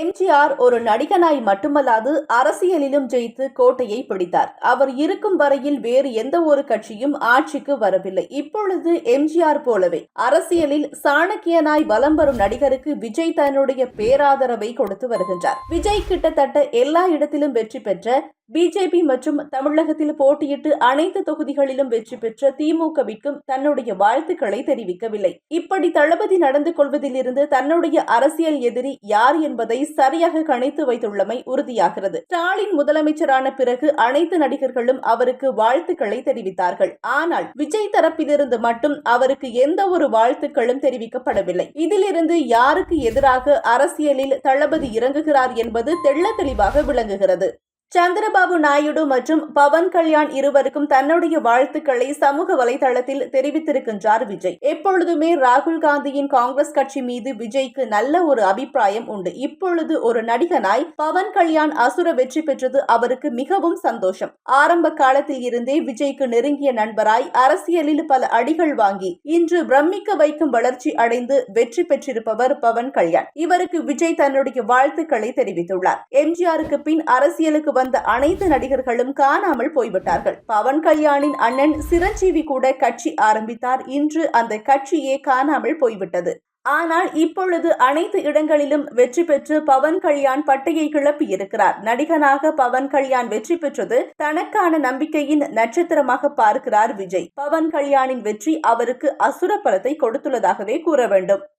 எம்ஜிஆர் ஒரு நடிகனாய் மட்டுமல்லாது அரசியலிலும் ஜெயித்து கோட்டையை பிடித்தார். அவர் இருக்கும் வரையில் வேறு எந்த ஒரு கட்சியும் ஆட்சிக்கு வரவில்லை. இப்பொழுது எம்ஜிஆர் போலவே அரசியலில் சாணக்கியனாய் வலம் வரும் நடிகருக்கு விஜய் தன்னுடைய பேராதரவை கொடுத்து வருகின்றார். விஜய் கிட்டத்தட்ட எல்லா இடத்திலும் வெற்றி பெற்ற பிஜேபி மற்றும் தமிழகத்தில் போட்டியிட்டு அனைத்து தொகுதிகளிலும் வெற்றி பெற்ற திமுகவிற்கும் தன்னுடைய வாழ்த்துக்களை தெரிவிக்கவில்லை. இப்படி தளபதி நடந்து கொள்வதிலிருந்து தன்னுடைய அரசியல் எதிரி யார் என்பதை சரியாக கணித்து வைத்துள்ளமை உறுதியாகிறது. ஸ்டாலின் முதலமைச்சரான பிறகு அனைத்து நடிகர்களும் அவருக்கு வாழ்த்துக்களை தெரிவித்தார்கள். ஆனால் விஜய் தரப்பிலிருந்து மட்டும் அவருக்கு எந்த ஒரு வாழ்த்துக்களும் தெரிவிக்கப்படவில்லை. இதிலிருந்து யாருக்கு எதிராக அரசியலில் தளபதி இறங்குகிறார் என்பது தெள்ள தெளிவாக விளங்குகிறது. சந்திரபாபு நாயுடு மற்றும் பவன் கல்யாண் இருவருக்கும் தன்னுடைய வாழ்த்துக்களை சமூக வலைதளத்தில் தெரிவித்திருக்கின்றார் விஜய். எப்பொழுதுமே ராகுல் காந்தியின் காங்கிரஸ் கட்சி மீது விஜய்க்கு நல்ல ஒரு அபிப்பிராயம் உண்டு. இப்பொழுது ஒரு நடிகனாய் பவன் கல்யாண் அசுர வெற்றி பெற்றது அவருக்கு மிகவும் சந்தோஷம். ஆரம்ப காலத்தில் இருந்தே விஜய்க்கு நெருங்கிய நண்பராய் அரசியலில் பல அடிகள் வாங்கி இன்று பிரமிக்க வைக்கும் வளர்ச்சி அடைந்து வெற்றி பெற்றிருப்பவர் பவன் கல்யாண். இவருக்கு விஜய் தன்னுடைய வாழ்த்துக்களை தெரிவித்துள்ளார். எம்ஜிஆருக்கு பின் அரசியலுக்கு வந்த அனைத்து நடிகர்களும் காணாமல் போய்விட்டார்கள். பவன் கல்யாணின் அண்ணன் சிரஞ்சீவி கூட கட்சி ஆரம்பித்தார். இன்று அந்த கட்சியே காணாமல் போய்விட்டது. ஆனால் இப்பொழுது அனைத்து இடங்களிலும் வெற்றி பெற்று பவன் கல்யாண் பட்டையை கிளப்பியிருக்கிறார். நடிகனாக பவன் கல்யாண் வெற்றி பெற்றது தனக்கான நம்பிக்கையின் நட்சத்திரமாக பார்க்கிறார் விஜய். பவன் கல்யாணின் வெற்றி அவருக்கு அசுர பலத்தை கொடுத்துள்ளதாகவே கூற வேண்டும்.